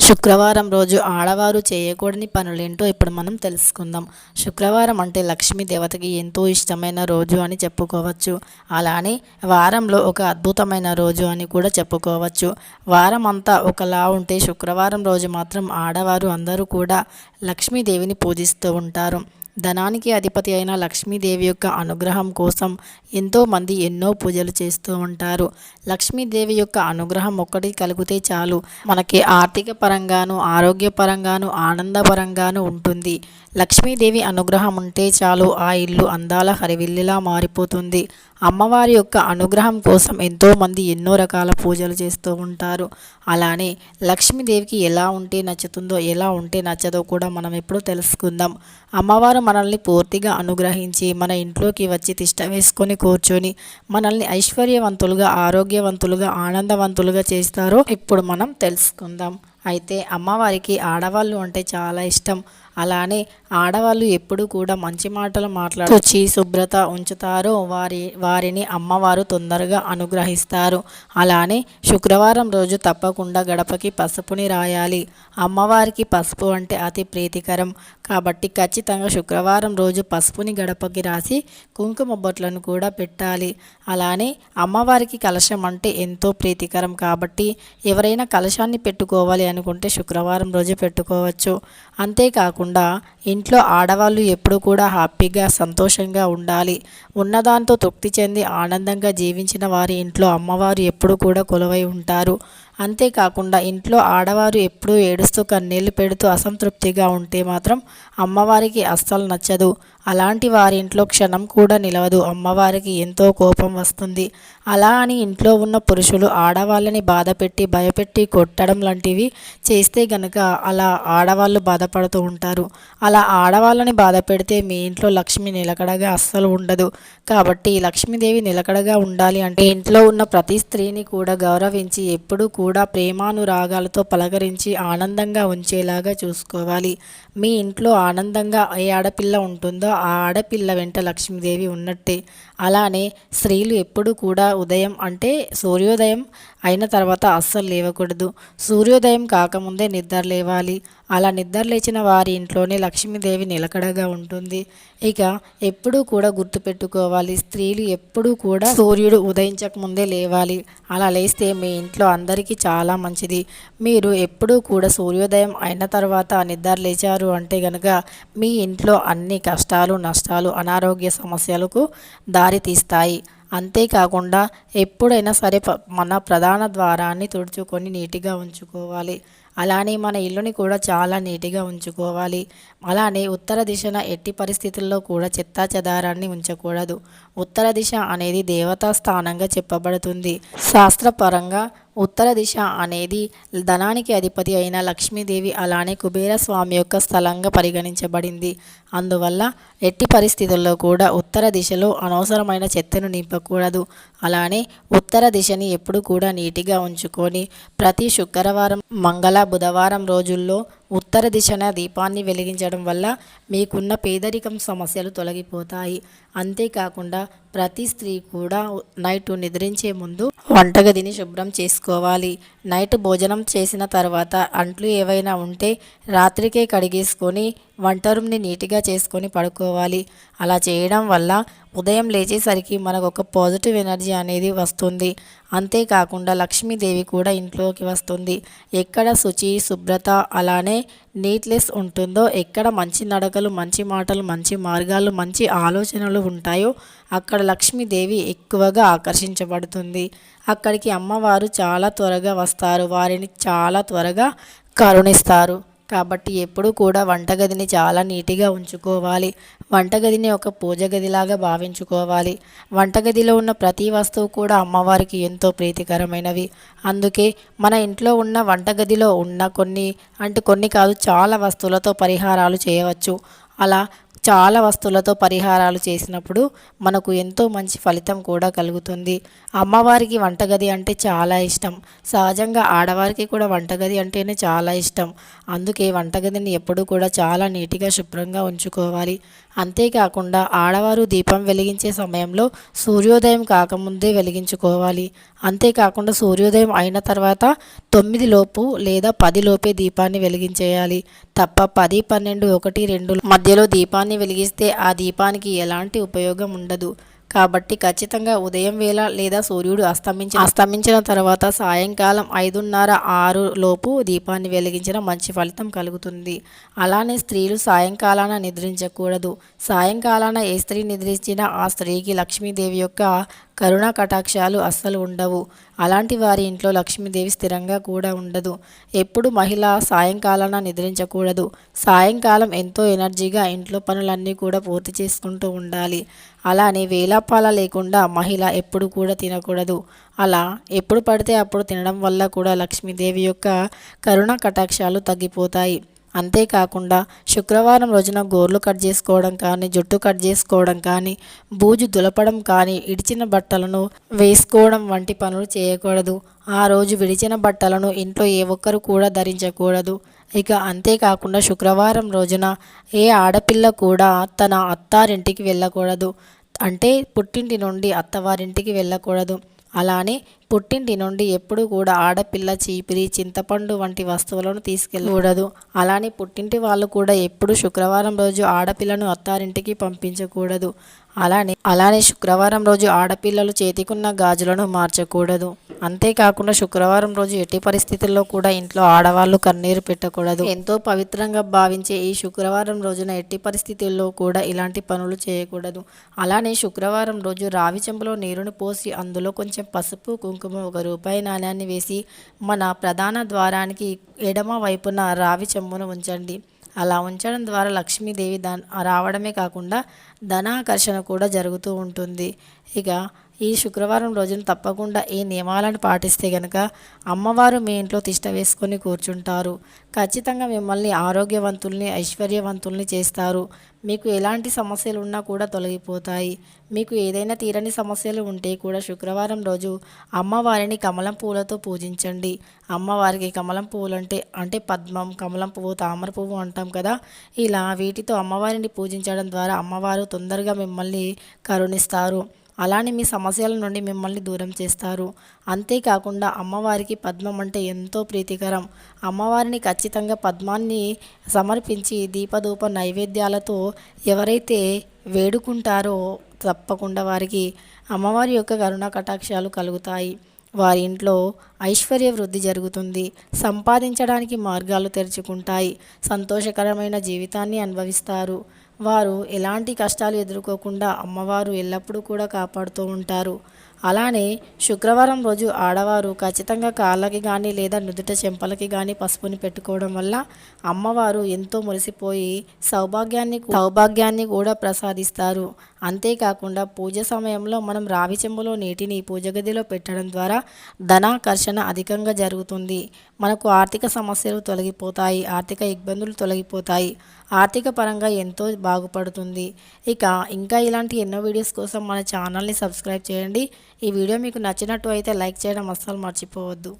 శుక్రవారం రోజు ఆడవారు చేయకూడని పనులేంటో ఇప్పుడు మనం తెలుసుకుందాం. శుక్రవారం అంటే లక్ష్మీ దేవతకి ఎంతో ఇష్టమైన రోజు అని చెప్పుకోవచ్చు. అలానే వారంలో ఒక అద్భుతమైన రోజు అని కూడా చెప్పుకోవచ్చు. వారం అంతా ఒకలా ఉంటే శుక్రవారం రోజు మాత్రం ఆడవారు అందరూ కూడా లక్ష్మీదేవిని పూజిస్తూ ఉంటారు. ధనానికి అధిపతి అయిన లక్ష్మీదేవి యొక్క అనుగ్రహం కోసం ఎంతోమంది ఎన్నో పూజలు చేస్తూ ఉంటారు. లక్ష్మీదేవి యొక్క అనుగ్రహం ఒక్కటి కలిగితే చాలు. మనకి ఆర్థిక పరంగాను ఆరోగ్యపరంగాను ఆనందపరంగాను ఉంటుంది. లక్ష్మీదేవి అనుగ్రహం ఉంటే చాలు ఆ ఇల్లు అందాల హరివిల్లిలా మారిపోతుంది. అమ్మవారి యొక్క అనుగ్రహం కోసం ఎంతోమంది ఎన్నో రకాల పూజలు చేస్తూ ఉంటారు. అలానే లక్ష్మీదేవికి ఎలా ఉంటే నచ్చుతుందో ఎలా ఉంటే నచ్చదో కూడా మనం ఎప్పుడు తెలుసుకుందాం. అమ్మవారు మనల్ని పూర్తిగా అనుగ్రహించి మన ఇంట్లోకి వచ్చి తిష్ట వేసుకొని కూర్చొని మనల్ని ఐశ్వర్యవంతులుగా ఆరోగ్యవంతులుగా ఆనందవంతులుగా చేస్తారో ఇప్పుడు మనం తెలుసుకుందాం. అయితే అమ్మవారికి ఆడవాళ్ళు అంటే చాలా ఇష్టం. అలానే ఆడవాళ్ళు ఎప్పుడు కూడా మంచి మాటలు మాట్లాడుచి శుభ్రత ఉంచుతారో. వారి వారిని అమ్మవారు తొందరగా అనుగ్రహిస్తారు. అలానే శుక్రవారం రోజు తప్పకుండా గడపకి పసుపుని రాయాలి. అమ్మవారికి పసుపు అంటే అతి ప్రీతికరం. కాబట్టి ఖచ్చితంగా శుక్రవారం రోజు పసుపుని గడపకి రాసి కుంకుమ బొట్లను కూడా పెట్టాలి. అలానే అమ్మవారికి కలశం అంటే ఎంతో ప్రీతికరం. కాబట్టి ఎవరైనా కలశాన్ని పెట్టుకోవాలి అనుకుంటే శుక్రవారం రోజు పెట్టుకోవచ్చు. అంతేకాకుండా ఇంట్లో ఆడవాళ్ళు ఎప్పుడు కూడా హ్యాపీగా సంతోషంగా ఉండాలి. ఉన్నదాంతో తృప్తి చెంది ఆనందంగా జీవించిన వారి ఇంట్లో అమ్మవారు ఎప్పుడు కూడా కొలువై ఉంటారు. అంతేకాకుండా ఇంట్లో ఆడవారు ఎప్పుడూ ఏడుస్తూ కన్నీళ్ళు పెడుతూ అసంతృప్తిగా ఉంటే మాత్రం అమ్మవారికి అస్సలు నచ్చదు. అలాంటి వారి ఇంట్లో క్షణం కూడా నిలవదు. అమ్మవారికి ఎంతో కోపం వస్తుంది. అలా అని ఇంట్లో ఉన్న పురుషులు ఆడవాళ్ళని బాధపెట్టి భయపెట్టి కొట్టడం లాంటివి చేస్తే గనక అలా ఆడవాళ్ళు బాధపడుతూ ఉంటారు. అలా ఆడవాళ్ళని బాధ పెడితే మీ ఇంట్లో లక్ష్మి నిలకడగా అస్సలు ఉండదు. కాబట్టి లక్ష్మీదేవి నిలకడగా ఉండాలి అంటే ఇంట్లో ఉన్న ప్రతి స్త్రీని కూడా గౌరవించి ఎప్పుడూ కూడా ప్రేమానురాగాలతో పలకరించి ఆనందంగా ఉంచేలాగా చూసుకోవాలి. మీ ఇంట్లో ఆనందంగా ఏ ఆడపిల్ల ఉంటుందో ఆ ఆడపిల్ల వెంట లక్ష్మీదేవి ఉన్నట్టే. అలానే స్త్రీలు ఎప్పుడు కూడా ఉదయం అంటే సూర్యోదయం అయిన తర్వాత అస్సలు లేవకూడదు. సూర్యోదయం కాకముందే నిద్ర లేవాలి. అలా నిద్ర లేచిన వారి ఇంట్లోనే లక్ష్మీదేవి నిలకడగా ఉంటుంది. ఇక ఎప్పుడూ కూడా గుర్తుపెట్టుకోవాలి స్త్రీలు ఎప్పుడూ కూడా సూర్యుడు ఉదయించక ముందే లేవాలి. అలా లేస్తే మీ ఇంట్లో అందరికీ చాలా మంచిది. మీరు ఎప్పుడూ కూడా సూర్యోదయం అయిన తర్వాత నిద్ర లేచారు అంటే కనుక మీ ఇంట్లో అన్ని కష్టాలు నష్టాలు అనారోగ్య సమస్యలకు దారి తీస్తాయి అంతేకాకుండా ఎప్పుడైనా సరే మన ప్రధాన ద్వారాన్ని తుడుచుకొని నీట్గా ఉంచుకోవాలి. అలానే మన ఇల్లుని కూడా చాలా నీట్గా ఉంచుకోవాలి. అలానే ఉత్తర దిశన ఎట్టి పరిస్థితుల్లో కూడా చెత్తా చెదారాన్ని ఉంచకూడదు. ఉత్తర దిశ అనేది దేవతా స్థానంగా చెప్పబడుతుంది. శాస్త్రపరంగా ఉత్తర దిశ అనేది ధనానికి అధిపతి అయిన లక్ష్మీదేవి అలానే కుబేర స్వామి యొక్క స్థలంగా పరిగణించబడింది. అందువల్ల ఎట్టి పరిస్థితుల్లో కూడా ఉత్తర దిశలో అనవసరమైన చెత్తను నింపకూడదు. అలానే ఉత్తర దిశని ఎప్పుడు కూడా నీటిగా ఉంచుకొని ప్రతి శుక్రవారం మంగళ బుధవారం రోజుల్లో ఉత్తర దిశన దీపాన్ని వెలిగించడం వల్ల మీకున్న పేదరికం సమస్యలు తొలగిపోతాయి. అంతేకాకుండా ప్రతి స్త్రీ కూడా నైట్ నిద్రించే ముందు వంటగదిని శుభ్రం చేసుకోవాలి. నైట్ భోజనం చేసిన తర్వాత అంట్లు ఏవైనా ఉంటే రాత్రికే కడిగేసుకొని వంట రూమ్ని నీట్గా చేసుకొని పడుకోవాలి. అలా చేయడం వల్ల ఉదయం లేచేసరికి మనకు ఒక పాజిటివ్ ఎనర్జీ అనేది వస్తుంది. అంతేకాకుండా లక్ష్మీదేవి కూడా ఇంట్లోకి వస్తుంది. ఎక్కడ శుచి శుభ్రత అలానే నీట్నెస్ ఉంటుందో ఎక్కడ మంచి నడకలు మంచి మాటలు మంచి మార్గాలు మంచి ఆలోచనలు ఉంటాయో అక్కడ లక్ష్మీదేవి ఎక్కువగా ఆకర్షించబడుతుంది. అక్కడికి అమ్మవారు చాలా త్వరగా వస్తారు. వారిని చాలా త్వరగా కరుణిస్తారు. కాబట్టి ఎప్పుడు కూడా వంటగదిని చాలా నీట్గా ఉంచుకోవాలి. వంటగదిని ఒక పూజ గదిలాగా భావించుకోవాలి. వంటగదిలో ఉన్న ప్రతి వస్తువు కూడా అమ్మవారికి ఎంతో ప్రీతికరమైనవి. అందుకే మన ఇంట్లో ఉన్న వంటగదిలో ఉన్న కొన్ని అంటే కొన్ని కాదు చాలా వస్తువులతో పరిహారాలు చేయవచ్చు. అలా చాలా వస్తువులతో పరిహారాలు చేసినప్పుడు మనకు ఎంతో మంచి ఫలితం కూడా కలుగుతుంది. అమ్మవారికి వంటగది అంటే చాలా ఇష్టం. సహజంగా ఆడవారికి కూడా వంటగది అంటేనే చాలా ఇష్టం. అందుకే వంటగదిని ఎప్పుడూ కూడా చాలా నీట్గా శుభ్రంగా ఉంచుకోవాలి. అంతేకాకుండా ఆడవారు దీపం వెలిగించే సమయంలో సూర్యోదయం కాకముందే వెలిగించుకోవాలి. అంతేకాకుండా సూర్యోదయం అయిన తర్వాత తొమ్మిది లోపు లేదా పది లోపే దీపాన్ని వెలిగించేయాలి. తప్ప పది పన్నెండు ఒకటి రెండు మధ్యలో దీపాన్ని వెలిగిస్తే ఆ దీపానికి ఎలాంటి ఉపయోగం ఉండదు కాబట్టి ఖచ్చితంగా ఉదయం వేళ లేదా సూర్యుడు అస్తమించి అస్తమించిన తర్వాత సాయంకాలం ఐదున్నర ఆరు లోపు దీపాన్ని వెలిగించిన మంచి ఫలితం కలుగుతుంది. అలానే స్త్రీలు సాయంకాలాన నిద్రించకూడదు. సాయంకాలాన ఏ స్త్రీ నిద్రించినా ఆ స్త్రీకి లక్ష్మీదేవి యొక్క కరుణా కటాక్షాలు అస్సలు ఉండవు. అలాంటి వారి ఇంట్లో లక్ష్మీదేవి స్థిరంగా కూడా ఉండదు. ఎప్పుడు మహిళ సాయంకాలాన నిద్రించకూడదు. సాయంకాలం ఎంతో ఎనర్జీగా ఇంట్లో పనులన్నీ కూడా పూర్తి చేసుకుంటూ ఉండాలి. అలానే వేలాపాల లేకుండా మహిళ ఎప్పుడు కూడా తినకూడదు. అలా ఎప్పుడు పడితే అప్పుడు తినడం వల్ల కూడా లక్ష్మీదేవి యొక్క కరుణ కటాక్షాలు తగ్గిపోతాయి. అంతేకాకుండా శుక్రవారం రోజున గోర్లు కట్ చేసుకోవడం కానీ జుట్టు కట్ చేసుకోవడం కానీ బూజు దులపడం కానీ ఇడిచిన బట్టలను వేసుకోవడం వంటి పనులు చేయకూడదు. ఆ రోజు విడిచిన బట్టలను ఇంట్లో ఏ ఒక్కరు కూడా ధరించకూడదు. ఇక అంతేకాకుండా శుక్రవారం రోజున ఏ ఆడపిల్ల కూడా తన అత్తారింటికి వెళ్ళకూడదు. అంటే పుట్టింటి నుండి అత్తవారింటికి వెళ్ళకూడదు. అలానే పుట్టింటి నుండి ఎప్పుడు కూడా ఆడపిల్ల చీపిరి చింతపండు వంటి వస్తువులను తీసుకెళ్ళకూడదు. అలానే పుట్టింటి వాళ్ళు కూడా ఎప్పుడు శుక్రవారం రోజు ఆడపిల్లను అత్తారింటికి పంపించకూడదు. అలానే అలానే శుక్రవారం రోజు ఆడపిల్లలు చేతికున్న గాజులను మార్చకూడదు. అంతేకాకుండా శుక్రవారం రోజు ఎట్టి పరిస్థితుల్లో కూడా ఇంట్లో ఆడవాళ్ళు కన్నీరు పెట్టకూడదు. ఎంతో పవిత్రంగా భావించే ఈ శుక్రవారం రోజున ఎట్టి పరిస్థితుల్లో కూడా ఇలాంటి పనులు చేయకూడదు. అలానే శుక్రవారం రోజు రావి చెంబులో నీరును పోసి అందులో కొంచెం పసుపు కుంకుమ ఒక రూపాయి నాణ్యాన్ని వేసి మన ప్రధాన ద్వారానికి ఎడమ వైపున రావి చెంబును ఉంచండి. అలా ఉంచడం ద్వారా లక్ష్మీదేవి దా రావడమే కాకుండా ధనాకర్షణ కూడా జరుగుతూ ఉంటుంది. ఇక ఈ శుక్రవారం రోజున తప్పకుండా ఈ నియమాలను పాటిస్తే కనుక అమ్మవారు మీ ఇంట్లో తిష్ట వేసుకొని కూర్చుంటారు. ఖచ్చితంగా మిమ్మల్ని ఆరోగ్యవంతుల్ని ఐశ్వర్యవంతుల్ని చేస్తారు. మీకు ఎలాంటి సమస్యలు ఉన్నా కూడా తొలగిపోతాయి. మీకు ఏదైనా తీరని సమస్యలు ఉంటే కూడా శుక్రవారం రోజు అమ్మవారిని కమలం పూలతో పూజించండి. అమ్మవారికి కమలం పువ్వులు అంటే అంటే పద్మం కమలం పువ్వు తామర పువ్వు అంటాం కదా. ఇలా వీటితో అమ్మవారిని పూజించడం ద్వారా అమ్మవారు తొందరగా మిమ్మల్ని కరుణిస్తారు. అలానే మీ సమస్యల నుండి మిమ్మల్ని దూరం చేస్తారు. అంతేకాకుండా అమ్మవారికి పద్మం అంటే ఎంతో ప్రీతికరం. అమ్మవారిని ఖచ్చితంగా పద్మాన్ని సమర్పించి దీపధూప నైవేద్యాలతో ఎవరైతే వేడుకుంటారో తప్పకుండా వారికి అమ్మవారి యొక్క కరుణా కటాక్షాలు కలుగుతాయి. వారి ఇంట్లో ఐశ్వర్య వృద్ధి జరుగుతుంది. సంపాదించడానికి మార్గాలు తెరుచుకుంటాయి. సంతోషకరమైన జీవితాన్ని అనుభవిస్తారు. వారు ఎలాంటి కష్టాలు ఎదుర్కోకుండా అమ్మవారు ఎల్లప్పుడూ కూడా కాపాడుతూ ఉంటారు. అలానే శుక్రవారం రోజు ఆడవారు ఖచ్చితంగా కాళ్ళకి కానీ లేదా నుదుట చెంపలకి కానీ పసుపుని పెట్టుకోవడం వల్ల అమ్మవారు ఎంతో మురిసిపోయి సౌభాగ్యాన్ని సౌభాగ్యాన్ని కూడా ప్రసాదిస్తారు. అంతేకాకుండా పూజ సమయంలో మనం రావి చెంబులో నీటిని పూజ గదిలో పెట్టడం ద్వారా ధనాకర్షణ అధికంగా జరుగుతుంది. మనకు ఆర్థిక సమస్యలు తొలగిపోతాయి ఆర్థిక ఇబ్బందులు తొలగిపోతాయి ఆర్థిక పరంగా ఎంతో బాగుపడుతుంది. ఇక ఇంకా ఇలాంటి ఎన్నో వీడియోస్ కోసం మన ఛానల్ని సబ్స్క్రైబ్ చేయండి. ఈ వీడియో మీకు నచ్చినట్టు అయితే లైక్ చేయడం అస్సలు మర్చిపోవద్దు.